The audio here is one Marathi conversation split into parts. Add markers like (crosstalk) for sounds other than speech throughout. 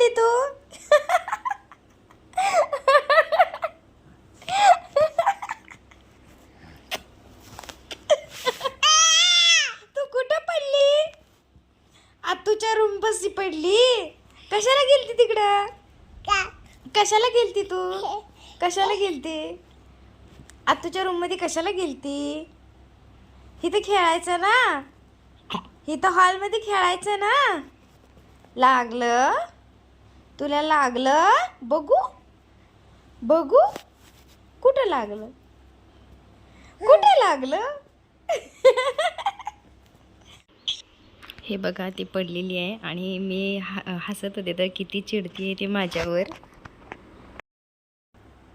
गेली तू? तू कुठं पडली? आतूच्या रूम बसी पडली? कशाला गेलती तिकडं? कशाला गेलती तू? कशाला गेलती? आतूच्या रूममध्ये कशाला गेलती? इथं खेळायचं ना? इथं हॉलमध्ये खेळायचं ना? लागलं? तुला लागलं? बघू. बघू. कुठं लागलं? कुठं लागलं? हे बघा ती पडलेली आहे आणि मी ह- हसत होते तर किती चिडती ती माझ्यावर.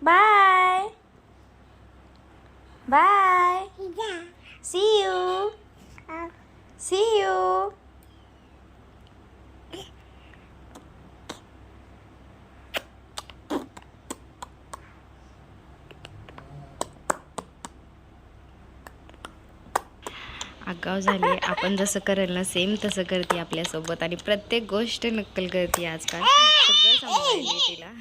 Bye. Bye. See you see you आगाव झाले आपण जसं करेल ना सेम तसं करते आपल्यासोबत. आणि प्रत्येक गोष्ट नक्कल करते आजकाल. सगळं समजायला तिला.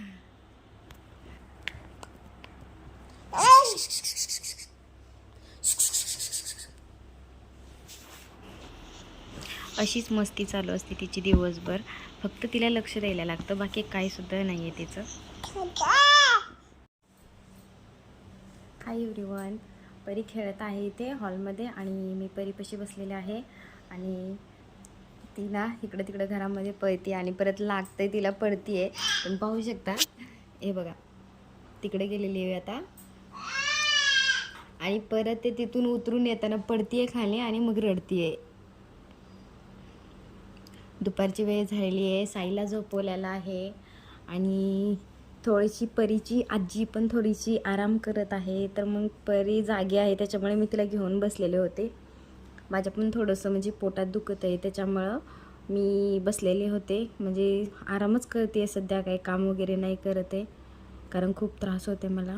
अशीच मस्ती चालू असते तिची दिवसभर. फक्त तिला लक्ष द्यायला लागतं. बाकी काही सुद्धा नाही आहे तिचं हाय एव्हरीवन परी खेळत आहे इथे हॉलमध्ये आणि मी परीपाशी बसलेले आहे. आणि तिला इकडं तिकडं घरामध्ये पळते आणि परत लागते तिला पडतीये पण पाहू शकता. हे बघा. तिकडे गेलेली आहे आता. आणि परत ते तिथून उतरून येताना पडतीये खाली आणि मग रडतीये. दुपारची वेळ झालेली आहे. साईला झोपवलेला आहे. आणि थोडीशी परीची आजी पण थोडीशी आराम करत आहे. तर मग परी जागी आहे त्याच्यामुळे मी तिला घेऊन बसलेले होते. माझ्या पण थोडंसं म्हणजे पोटात दुखत आहे त्याच्यामुळं मी बसलेले होते. म्हणजे आरामच करते सध्या काही काम वगैरे नाही करत आहे. कारण खूप त्रास होते मला.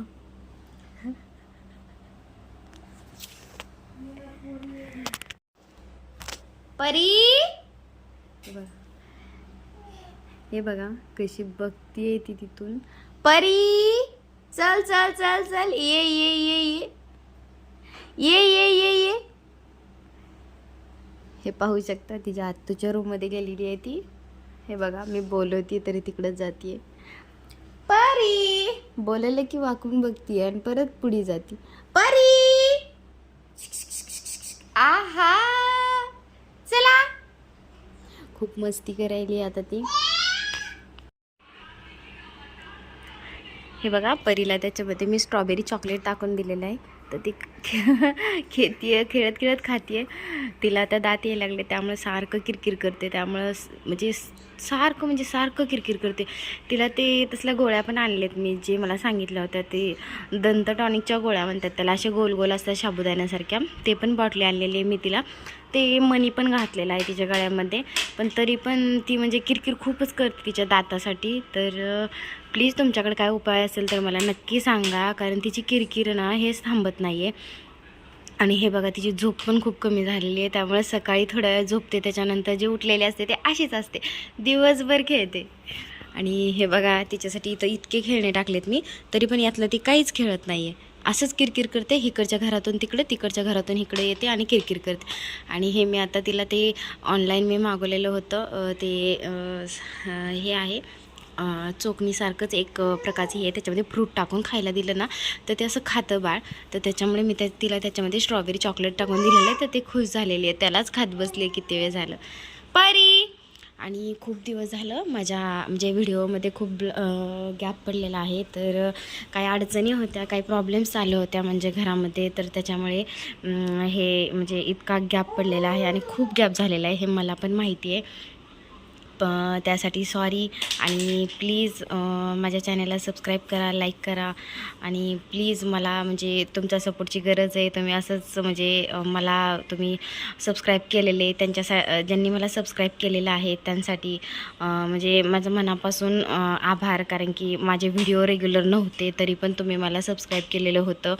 परी? बघा हे बघा कशी बघतीये ती तिथून. परी चल चल चल चल. ये ये ये ये. ये ये ये ये. हे पाहू शकता तिच्या आत्तूच्या रूममध्ये गेलेली आहे ती. हे बघा मी बोलवते तरी तिकडंच जातीये. परी. बोलायला की वाकून बघतीये आणि परत पुढे जाते. परी. आहा. चला. खूप मस्ती करायली आता ती. हे बघा परीला त्याच्यामध्ये मी स्ट्रॉबेरी चॉकलेट टाकून दिलेलं आहे. तर ती (laughs) खेतीये खेळत खेळत खातीये. तिला आता दात यायला लागले त्यामुळे सारखं किरकिर करते. त्यामुळं म्हणजे सारखं म्हणजे सारखं किरकिर करते. तिला ते तसल्या गोळ्या पण आणल्यात मी जे मला सांगितल्या होत्या. ते दंत टॉनिकच्या गोळ्या म्हणतात त्याला असे गोल गोल असतात साबुदाण्यासारख्या ते पण बॉटली आणलेली आहे मी तिला. ते मनी पण घातलेलं आहे तिच्या गळ्यामध्ये. पण तरी पण ती म्हणजे किरकिर खूपच करते तिच्या दातासाठी. तर प्लीज तुमच्याकडे काय उपाय असेल तर मला नक्की सांगा कारण तिची किरकिर ना हेच थांबत नाही आहे आणि हे बघा तिची झोप पण खूप कमी झालेली आहे. त्यामुळे सकाळी थोड्या वेळ झोपते त्याच्यानंतर जे उठलेले असते ते अशीच असते. दिवसभर खेळते. आणि हे बघा तिच्यासाठी इथं इतके खेळणे टाकलेत मी तरी पण यातलं ती काहीच खेळत नाही आहे असंच किरकिर करते इकडच्या घरातून तिकडे तिकडच्या घरातून इकडे येते आणि किरकिर करते. आणि हे मी आता तिला ते ऑनलाईन मी मागवलेलं होतं ते हे आहे चोकणीसारखंच एक प्रकारची प्रकारचं हे त्याच्यामध्ये फ्रूट टाकून खायला दिलं ना तर ते असं खातं बाळ. तर त्याच्यामुळे मी त्या तिला त्याच्यामध्ये स्ट्रॉबेरी चॉकलेट टाकून दिलेलं आहे तर ते खुश झालेली आहे. त्यालाच खात बसले किती वेळ झालं. परी! आणि खूप दिवस झालं माझ्या म्हणजे व्हिडिओमध्ये खूप गॅप पडलेला आहे. तर काही अडचणी होत्या काही प्रॉब्लेम्स चालू होत्या म्हणजे घरामध्ये तर त्याच्यामुळे हे म्हणजे इतका गॅप पडलेला आहे आणि खूप गॅप झालेला आहे हे मला पण माहिती आहे. त्यासाठी सॉरी आणि प्लीज माझ्या चॅनलला सबस्क्राईब करा लाईक करा. आणि प्लीज मला म्हणजे तुमच्या सपोर्टची गरज आहे. तुम्ही असंच म्हणजे मला तुम्ही सबस्क्राईब केलेले त्यांच्या सा ज्यांनी मला सबस्क्राईब केलेलं आहे त्यांसाठी म्हणजे माझं मनापासून आभार. कारण की माझे व्हिडिओ रेग्युलर नव्हते तरी पण तुम्ही मला सबस्क्राईब केलेलं होतं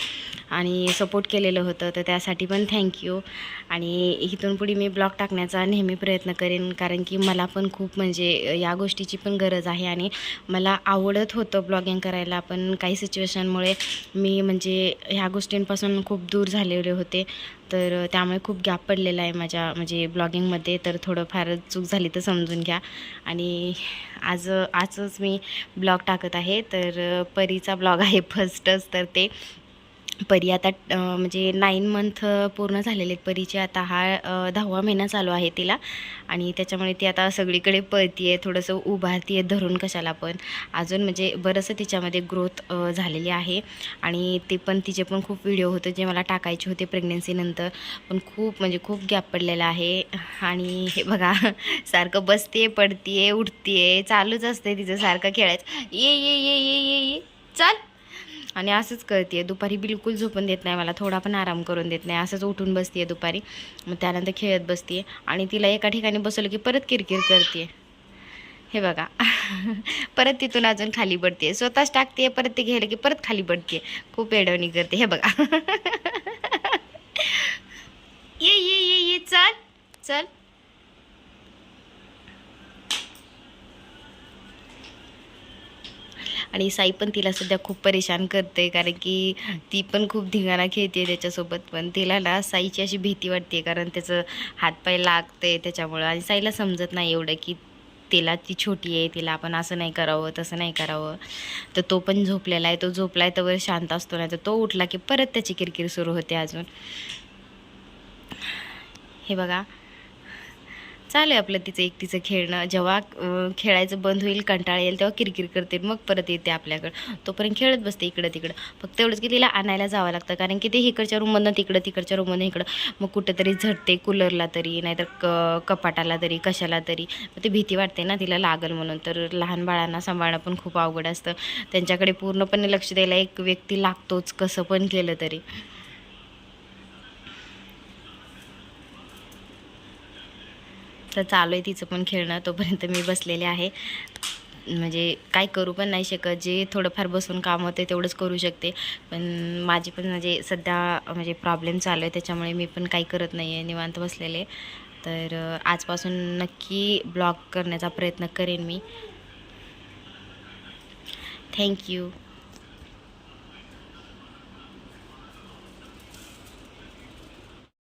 आणि सपोर्ट केलेलं होतं. तर त्यासाठी पण थँक्यू आणि इथून पुढे मी ब्लॉग टाकण्याचा नेहमी प्रयत्न करेन. कारण की मला पण खूप खूप म्हणजे या गोष्टीची पण गरज आहे. आणि मला आवडत होतं ब्लॉगिंग करायला पण काही सिच्युएशनमुळे मी म्हणजे ह्या गोष्टींपासून खूप दूर झालेले होते. तर त्यामुळे खूप गॅप पडलेला आहे माझ्या म्हणजे ब्लॉगिंगमध्ये. तर थोडंफार चूक झाली तर समजून घ्या. आणि आज आजच मी ब्लॉग टाकत आहे. तर परीचा ब्लॉग आहे (laughs) फर्स्टच. तर ते परी आता म्हणजे नाईन मंथ पूर्ण झालेले आहेत परीचे. आता हा दहावा महिना चालू आहे तिला. आणि त्याच्यामुळे ती आता सगळीकडे पळती आहे थोडंसं उभारती आहे धरून कशाला पण. अजून म्हणजे बरंचसं तिच्यामध्ये ग्रोथ झालेली आहे. आणि ते पण तिचे पण खूप व्हिडिओ होते जे मला टाकायचे होते प्रेग्नेन्सीनंतर पण खूप म्हणजे खूप गॅप पडलेला आहे. आणि हे बघा सारखं बसते पडते उठते चालूच असते तिचं सारखं खेळायचं. ये ये ये ये ये ये. चल. आणि असंच करते दुपारी बिलकुल झोपून देत नाही मला. थोडा पण आराम करून देत नाही. असंच उठून बसते दुपारी. मग त्यानंतर खेळत बसते आणि तिला एका ठिकाणी बसवलं की परत किरकिर करते हे बघा. (laughs) परत तिथून अजून खाली पडते स्वतःच टाकते परत ते घ्यायला की परत खाली पडते खूप एडवणी करते. हे बघा. (laughs) ये ये ये ये. चल. चल. आणि साई पण तिला सध्या खूप परेशान करते कारण की ती पण खूप धिंगाणा खेळते त्याच्यासोबत. पण तिला ना साईची अशी भीती वाटते कारण त्याचं हातपाय लागते त्याच्यामुळं. आणि साईला समजत नाही एवढं की तिला ती छोटी आहे तिला आपण असं नाही करावं तसं नाही करावं. तर तो पण झोपलेला आहे तो झोपला आहे तर शांत असतो नाही तर तो उठला की परत त्याची किरकिर सुरू होते अजून. हे बघा. चालू आहे आपलं तिचं एकटीचं खेळणं. जेव्हा खेळायचं बंद होईल कंटाळा येईल तेव्हा किरकिर करते मग परत येते आपल्याकडं. तोपर्यंत खेळत बसते इकडं तिकडं. फक्त एवढंच की तिला आणायला जावं लागतं कारण की ते इकडच्या रूममधनं तिकडं तिकडच्या रूममधनं इकडं. मग कुठंतरी झटते कूलरला तरी नाहीतर क कपाटाला तरी कशाला तरी. मग ते भीती वाटते ना तिला लागल म्हणून. तर लहान बाळांना सांभाळणं पण खूप अवघड असतं. त्यांच्याकडे पूर्णपणे लक्ष द्यायला एक व्यक्ती लागतोच कसं पण केलं तरी. तर चालू आहे तिचं पण खेळणं तोपर्यंत मी बसलेले आहे. म्हणजे काय करू पण नाही शकत. जे थोडंफार बसून काम होते तेवढंच करू शकते. पण माझी पण म्हणजे सध्या म्हणजे प्रॉब्लेम चालू आहे. त्याच्यामुळे मी पण काही करत नाही आहे निवांत बसलेले तर आजपासून नक्की ब्लॉग करण्याचा प्रयत्न करेन मी. थँक्यू